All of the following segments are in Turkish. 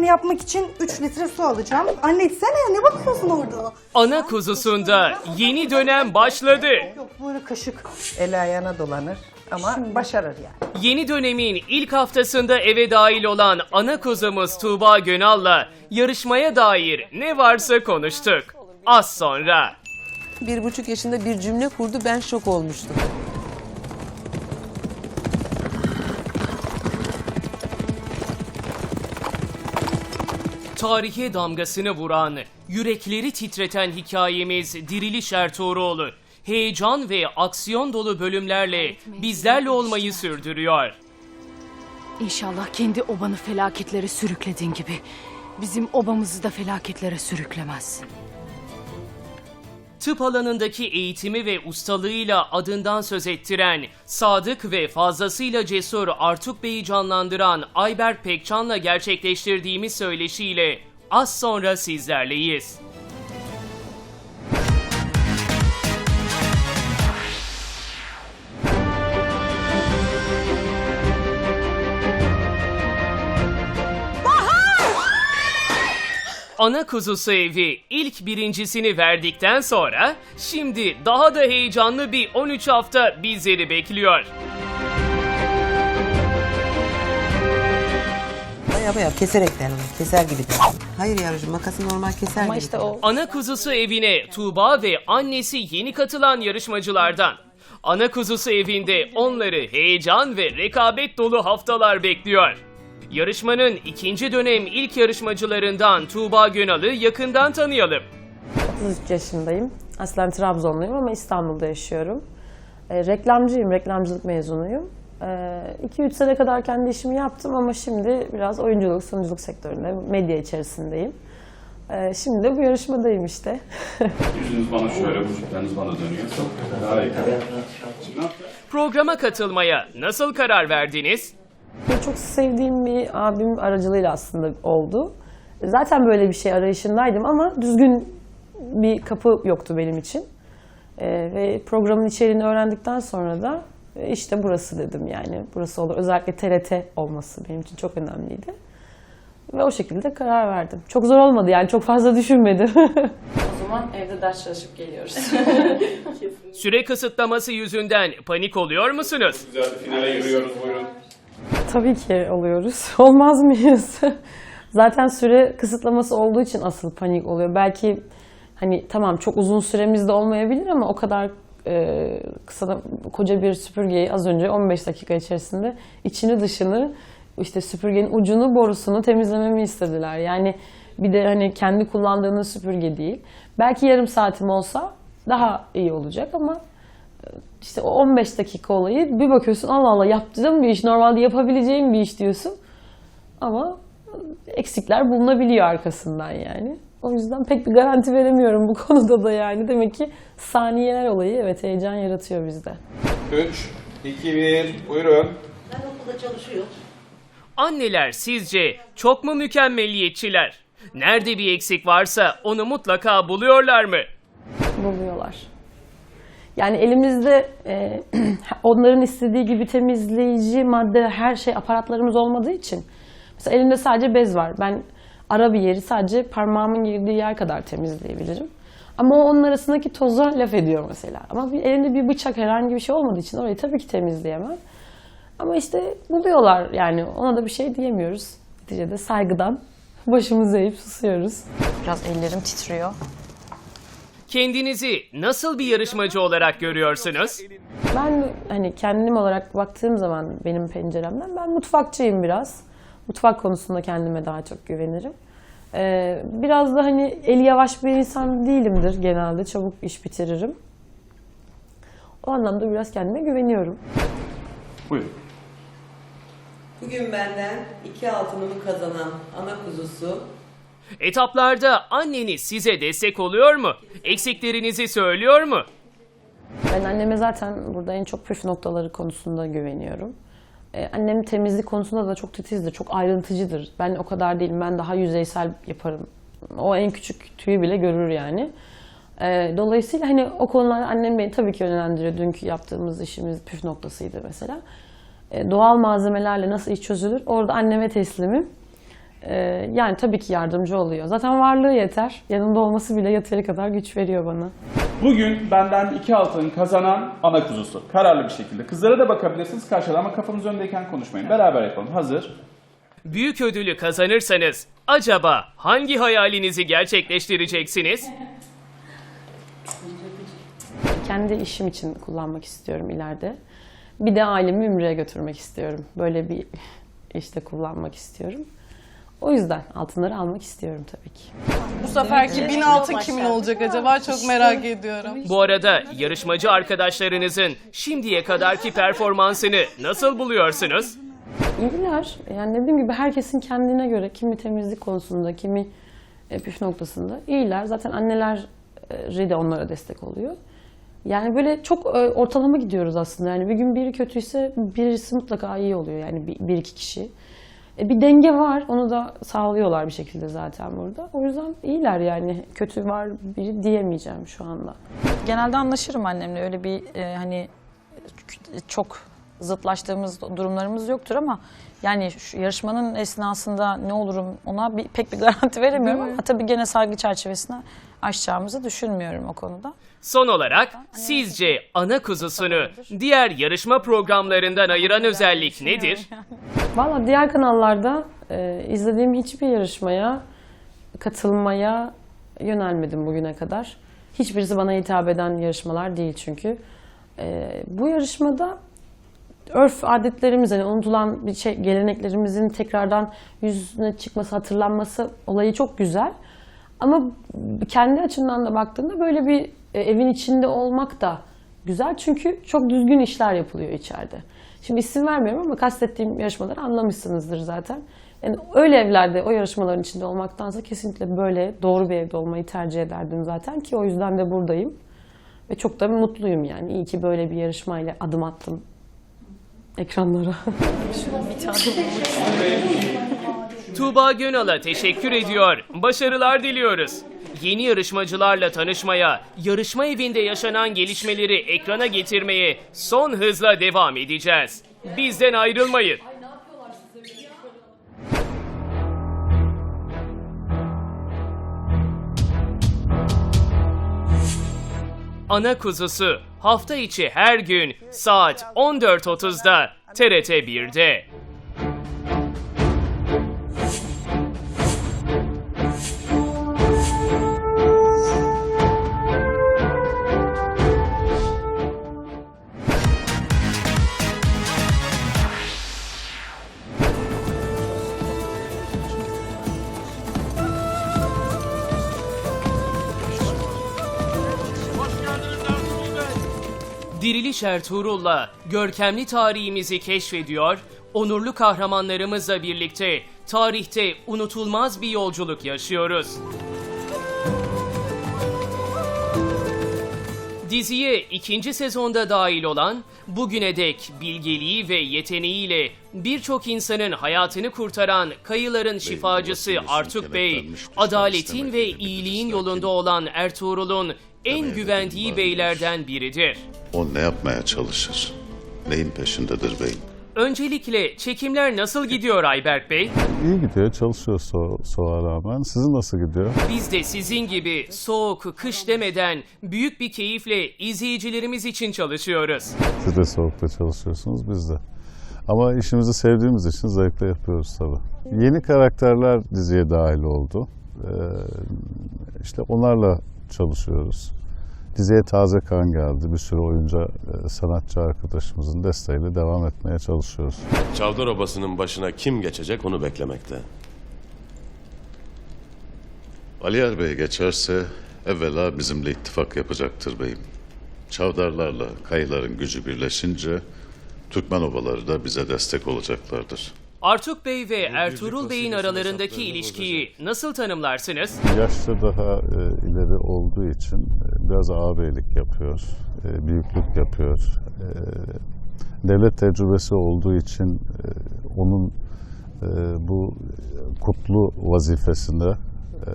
şerbetini yapmak için 3 litre su alacağım. Anne içsene ya ne bakıyorsun orada? Ana kuzusunda yeni dönem başladı. Yok böyle kaşık. El ayağına dolanır ama başarır yani. Yeni dönemin ilk haftasında eve dahil olan ana kuzumuz Tuğba Gönal'la yarışmaya dair ne varsa konuştuk. Az sonra. Bir buçuk yaşında bir cümle kurdu ben şok olmuştum. Tarihe damgasını vuran, yürekleri titreten hikayemiz Diriliş Ertuğrul, heyecan ve aksiyon dolu bölümlerle bizlerle olmayı sürdürüyor. İnşallah kendi obanı felaketlere sürüklediğin gibi bizim obamızı da felaketlere sürüklemezsin. Tıp alanındaki eğitimi ve ustalığıyla adından söz ettiren, sadık ve fazlasıyla cesur Artuk Bey'i canlandıran Ayberk Pekcan'la gerçekleştirdiğimiz söyleşiyle az sonra sizlerleyiz. Ana kuzusu evi ilk birincisini verdikten sonra şimdi daha da heyecanlı bir 13 hafta bizleri bekliyor. Baya baya keserek onu. Keser gibi der. Hayır yavrucuğum makası normal keser Ama gibi. işte o Ana kuzusu evine Tuğba ve annesi yeni katılan yarışmacılardan. Ana kuzusu evinde onları heyecan ve rekabet dolu haftalar bekliyor. Yarışmanın ikinci dönem ilk yarışmacılarından Tuğba Gönal'ı yakından tanıyalım. 33 yaşındayım. Aslen Trabzonluyum ama İstanbul'da yaşıyorum. E, reklamcıyım, reklamcılık mezunuyum. 2-3 sene kadar kendi işimi yaptım ama şimdi biraz oyunculuk, sunuculuk sektöründe, medya içerisindeyim. E, şimdi de bu yarışmadayım işte. Yüzünüz bana şöyle, vücutlarınız bana dönüyor. Harika. Ne yapacağız? Programa katılmaya nasıl karar verdiniz? Ve çok sevdiğim bir abim aracılığıyla aslında oldu. Zaten böyle bir şey arayışındaydım ama düzgün bir kapı yoktu benim için. Ee, ve programın içeriğini öğrendikten sonra da e, işte burası dedim yani. Burası olur. Özellikle TRT olması benim için çok önemliydi. Ve o şekilde karar verdim. Çok zor olmadı yani çok fazla düşünmedim. O zaman evde ders çalışıp geliyoruz. Süre kısıtlaması yüzünden panik oluyor musunuz? Güzel bir finale yürüyoruz, buyurun. Tabii ki oluyoruz. Olmaz mıyız? Zaten süre kısıtlaması olduğu için asıl panik oluyor. Belki hani tamam çok uzun süremiz de olmayabilir ama o kadar e, kısa koca bir süpürgeyi az önce 15 dakika içerisinde içini dışını işte süpürgenin ucunu borusunu temizlememi istediler. Yani bir de hani kendi kullandığınız süpürge değil. Belki yarım saatim olsa daha iyi olacak ama işte o 15 dakika olayı bir bakıyorsun Allah Allah yaptığım bir iş normalde yapabileceğim bir iş diyorsun ama eksikler bulunabiliyor arkasından yani. O yüzden pek bir garanti veremiyorum bu konuda da yani. Demek ki saniyeler olayı evet heyecan yaratıyor bizde. 3, 2, 1, buyurun. Anneler sizce çok mu mükemmeliyetçiler? Nerede bir eksik varsa onu mutlaka buluyorlar mı? buluyorlar. Yani elimizde e, onların istediği gibi temizleyici madde her şey aparatlarımız olmadığı için mesela elimde sadece bez var. Ben ara bir yeri sadece parmağımın girdiği yer kadar temizleyebilirim. Ama o onun arasındaki toza laf ediyor mesela. Ama bir, elinde bir bıçak herhangi bir şey olmadığı için orayı tabii ki temizleyemem. Ama işte buluyorlar yani ona da bir şey diyemiyoruz. Neticede saygıdan başımızı eğip susuyoruz. Biraz ellerim titriyor. Kendinizi nasıl bir yarışmacı olarak görüyorsunuz? Ben hani kendim olarak baktığım zaman benim penceremden ben mutfakçıyım biraz. Mutfak konusunda kendime daha çok güvenirim. Ee, biraz da hani eli yavaş bir insan değilimdir genelde. Çabuk iş bitiririm. O anlamda biraz kendime güveniyorum. Buyurun. Bugün benden iki altınımı kazanan ana kuzusu Etaplarda anneniz size destek oluyor mu? Eksiklerinizi söylüyor mu? Ben anneme zaten burada en çok püf noktaları konusunda güveniyorum. Ee, annem temizlik konusunda da çok titizdir, çok ayrıntıcıdır. Ben o kadar değilim, ben daha yüzeysel yaparım. O en küçük tüyü bile görür yani. Ee, dolayısıyla hani o konularda annem beni tabii ki yönlendiriyor. Dünkü yaptığımız işimiz püf noktasıydı mesela. Ee, doğal malzemelerle nasıl iş çözülür? Orada anneme teslimim. Ee, yani tabii ki yardımcı oluyor. Zaten varlığı yeter. Yanında olması bile yeteri kadar güç veriyor bana. Bugün benden iki altın kazanan ana kuzusu. Kararlı bir şekilde. Kızlara da bakabilirsiniz karşıda ama kafanız öndeyken konuşmayın. Beraber yapalım. Hazır. Büyük ödülü kazanırsanız acaba hangi hayalinizi gerçekleştireceksiniz? Kendi işim için kullanmak istiyorum ileride. Bir de ailemi Ümre'ye götürmek istiyorum. Böyle bir işte kullanmak istiyorum. O yüzden altınları almak istiyorum tabii ki. Bu seferki bin altın kimin olacak acaba çok merak ediyorum. Bu arada yarışmacı arkadaşlarınızın şimdiye kadarki performansını nasıl buluyorsunuz? İyiler. Yani dediğim gibi herkesin kendine göre kimi temizlik konusunda, kimi e, püf noktasında iyiler. Zaten anneler e, de onlara destek oluyor. Yani böyle çok e, ortalama gidiyoruz aslında. Yani bir gün biri kötüyse birisi mutlaka iyi oluyor. Yani bir, bir iki kişi. E, bir denge var. Onu da sağlıyorlar bir şekilde zaten burada. O yüzden iyiler yani. Kötü var biri diyemeyeceğim şu anda. Genelde anlaşırım annemle. Öyle bir e, hani çok zıtlaştığımız durumlarımız yoktur ama yani şu yarışmanın esnasında ne olurum ona bir, pek bir garanti veremiyorum ama tabii gene saygı çerçevesine aşacağımızı düşünmüyorum o konuda. Son olarak sizce ana kuzusunu diğer yarışma programlarından ayıran özellik nedir? Valla diğer kanallarda e, izlediğim hiçbir yarışmaya katılmaya yönelmedim bugüne kadar. Hiçbirisi bana hitap eden yarışmalar değil çünkü. E, bu yarışmada örf adetlerimiz, hani unutulan bir şey, geleneklerimizin tekrardan yüzüne çıkması, hatırlanması olayı çok güzel. Ama kendi açımdan da baktığımda böyle bir e, evin içinde olmak da güzel çünkü çok düzgün işler yapılıyor içeride. Şimdi isim vermiyorum ama kastettiğim yarışmaları anlamışsınızdır zaten. Yani öyle evlerde, o yarışmaların içinde olmaktansa kesinlikle böyle doğru bir evde olmayı tercih ederdim zaten ki o yüzden de buradayım. Ve çok da mutluyum yani. İyi ki böyle bir yarışmayla adım attım ekranlara. Tuğba Gönal'a teşekkür ediyor. Başarılar diliyoruz. Yeni yarışmacılarla tanışmaya, yarışma evinde yaşanan gelişmeleri ekrana getirmeye son hızla devam edeceğiz. Bizden ayrılmayın. Ana Kuzusu hafta içi her gün saat 14.30'da TRT 1'de. Diriliş Ertuğrul'la görkemli tarihimizi keşfediyor, onurlu kahramanlarımızla birlikte tarihte unutulmaz bir yolculuk yaşıyoruz. Diziye ikinci sezonda dahil olan, bugüne dek bilgeliği ve yeteneğiyle birçok insanın hayatını kurtaran kayıların şifacısı Artuk Bey, adaletin ve iyiliğin yolunda olan Ertuğrul'un en güvendiği beylerden biridir. O ne yapmaya çalışır? Neyin peşindedir beyim? Öncelikle çekimler nasıl gidiyor Ayberk Bey? İyi gidiyor, çalışıyor so soğuğa rağmen. Sizin nasıl gidiyor? Biz de sizin gibi soğuk, kış demeden büyük bir keyifle izleyicilerimiz için çalışıyoruz. Siz de soğukta çalışıyorsunuz, biz de. Ama işimizi sevdiğimiz için zevkle yapıyoruz tabii. Yeni karakterler diziye dahil oldu. Ee, işte onlarla çalışıyoruz. Diziye taze kan geldi. Bir sürü oyuncu, e, sanatçı arkadaşımızın desteğiyle devam etmeye çalışıyoruz. Çavdar Obası'nın başına kim geçecek onu beklemekte. Aliyer Bey geçerse evvela bizimle ittifak yapacaktır beyim. Çavdarlarla kayıların gücü birleşince Türkmen obaları da bize destek olacaklardır. Artuk Bey ve Ertuğrul Bey'in aralarındaki ilişkiyi nasıl tanımlarsınız? Yaşça daha e, ileri olduğu için e, biraz ağabeylik yapıyor, e, büyüklük yapıyor. E, devlet tecrübesi olduğu için e, onun e, bu kutlu vazifesinde e,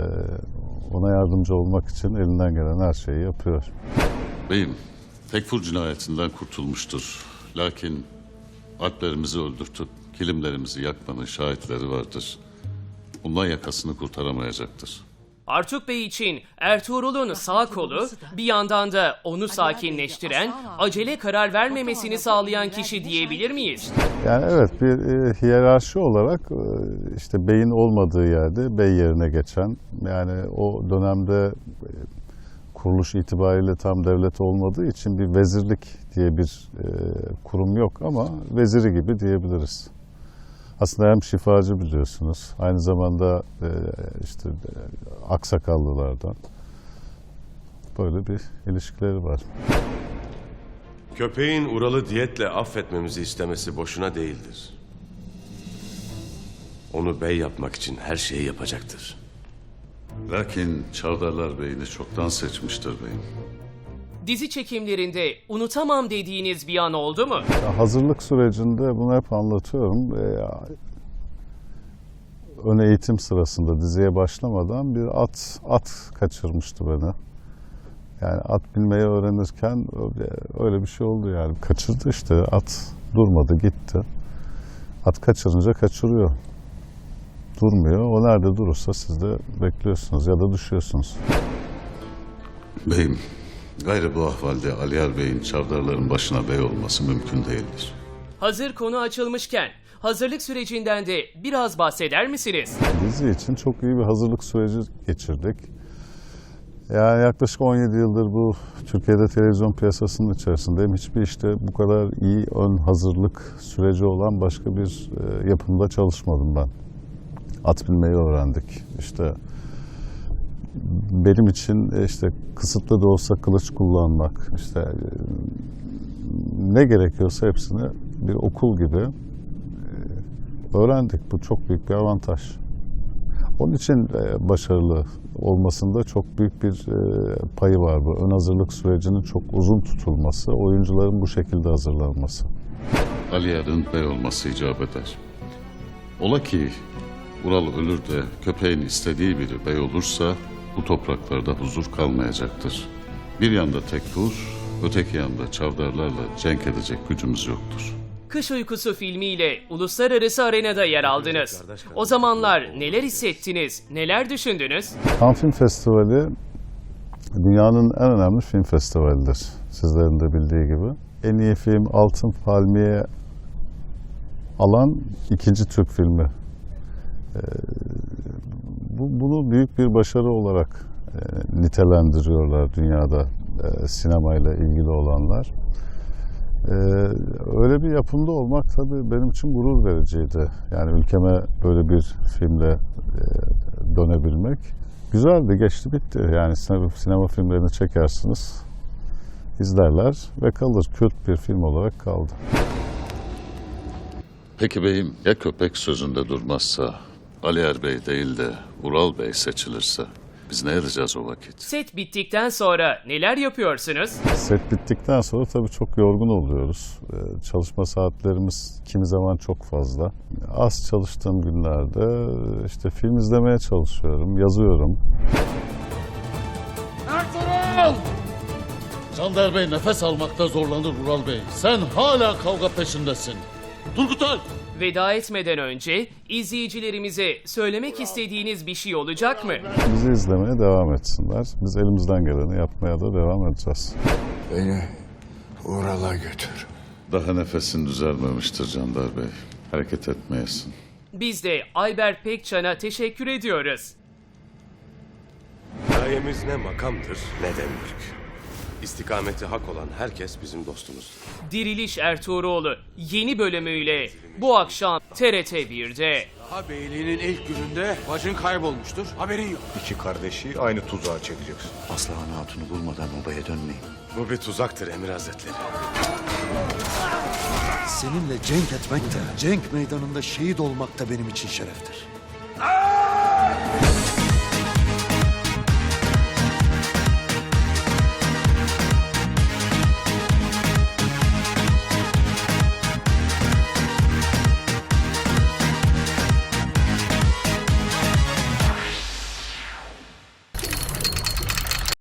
ona yardımcı olmak için elinden gelen her şeyi yapıyor. Beyim, Tekfur cinayetinden kurtulmuştur. Lakin alplerimizi öldürtüp kilimlerimizi yakmanın şahitleri vardır. bundan yakasını kurtaramayacaktır. Artuk Bey için Ertuğrul'un sağ kolu bir yandan da onu sakinleştiren, acele karar vermemesini sağlayan kişi diyebilir miyiz? Yani evet bir e, hiyerarşi olarak e, işte beyin olmadığı yerde bey yerine geçen yani o dönemde e, kuruluş itibariyle tam devlet olmadığı için bir vezirlik diye bir e, kurum yok ama veziri gibi diyebiliriz. Aslında hem şifacı biliyorsunuz aynı zamanda e, işte e, aksakallılardan böyle bir ilişkileri var. Köpeğin Ural'ı diyetle affetmemizi istemesi boşuna değildir. Onu bey yapmak için her şeyi yapacaktır. Lakin Çavdarlar Bey'ini çoktan seçmiştir beyim. Dizi çekimlerinde unutamam dediğiniz bir an oldu mu? Ya Hazırlık sürecinde bunu hep anlatıyorum. Ee, ön eğitim sırasında diziye başlamadan bir at at kaçırmıştı beni. Yani at bilmeyi öğrenirken öyle bir şey oldu yani. Kaçırdı işte at durmadı gitti. At kaçırınca kaçırıyor. Durmuyor. O nerede durursa siz de bekliyorsunuz ya da düşüyorsunuz. Beyim, gayrı bu ahvalde Aliyar Bey'in Çavdarların başına bey olması mümkün değildir. Hazır konu açılmışken hazırlık sürecinden de biraz bahseder misiniz? Dizi için çok iyi bir hazırlık süreci geçirdik. Yani yaklaşık 17 yıldır bu Türkiye'de televizyon piyasasının içerisindeyim. Hiçbir işte bu kadar iyi ön hazırlık süreci olan başka bir e, yapımda çalışmadım ben. At bilmeyi öğrendik. İşte benim için e, işte kısıtlı da olsa kılıç kullanmak, işte e, ne gerekiyorsa hepsini bir okul gibi e, öğrendik. Bu çok büyük bir avantaj. Onun için başarılı olmasında çok büyük bir payı var bu. Ön hazırlık sürecinin çok uzun tutulması, oyuncuların bu şekilde hazırlanması. Aliyar'ın bey olması icap eder. Ola ki Ural ölür de köpeğin istediği biri bey olursa bu topraklarda huzur kalmayacaktır. Bir yanda Tekfur, öteki yanda Çavdarlarla cenk edecek gücümüz yoktur. Kış Uykusu filmiyle uluslararası arenada yer aldınız. O zamanlar neler hissettiniz, neler düşündünüz? Cannes Film Festivali dünyanın en önemli film festivalidir. Sizlerin de bildiği gibi. En iyi film Altın Palmiye alan ikinci Türk filmi. Ee, bu, bunu büyük bir başarı olarak e, nitelendiriyorlar dünyada e, sinemayla ilgili olanlar. Ee, öyle bir yapımda olmak tabii benim için gurur vericiydi. Yani ülkeme böyle bir filmle e, dönebilmek. Güzeldi, geçti bitti. Yani sinema, sinema filmlerini çekersiniz, izlerler ve kalır. Kült bir film olarak kaldı. Peki beyim ya köpek sözünde durmazsa, Aliyar Bey değil de Ural Bey seçilirse biz ne edeceğiz o vakit? Set bittikten sonra neler yapıyorsunuz? Set bittikten sonra tabii çok yorgun oluyoruz. Ee, Çalışma saatlerimiz kimi zaman çok fazla. Az çalıştığım günlerde işte film izlemeye çalışıyorum, yazıyorum. Ertuğrul! Cander Bey nefes almakta zorlanır Ural Bey. Sen hala kavga peşindesin. Turgut Alp! Veda etmeden önce izleyicilerimize söylemek istediğiniz bir şey olacak mı? Bizi izlemeye devam etsinler. Biz elimizden geleni yapmaya da devam edeceğiz. Beni Ural'a götür. Daha nefesin düzelmemiştir Candar Bey. Hareket etmeyesin. Biz de Ayber Pekcan'a teşekkür ediyoruz. Gayemiz ne makamdır ne de mülk. İstikameti hak olan herkes bizim dostumuzdur. Diriliş Ertuğrul yeni bölümüyle bu akşam TRT 1'de. Ha beyliğinin ilk gününde bacın kaybolmuştur. Haberin yok. İki kardeşi aynı tuzağa çekeceksin. Aslıhan Hatun'u bulmadan obaya dönmeyin. Bu bir tuzaktır Emir Hazretleri. Seninle cenk etmek de, cenk meydanında şehit olmak da benim için şereftir.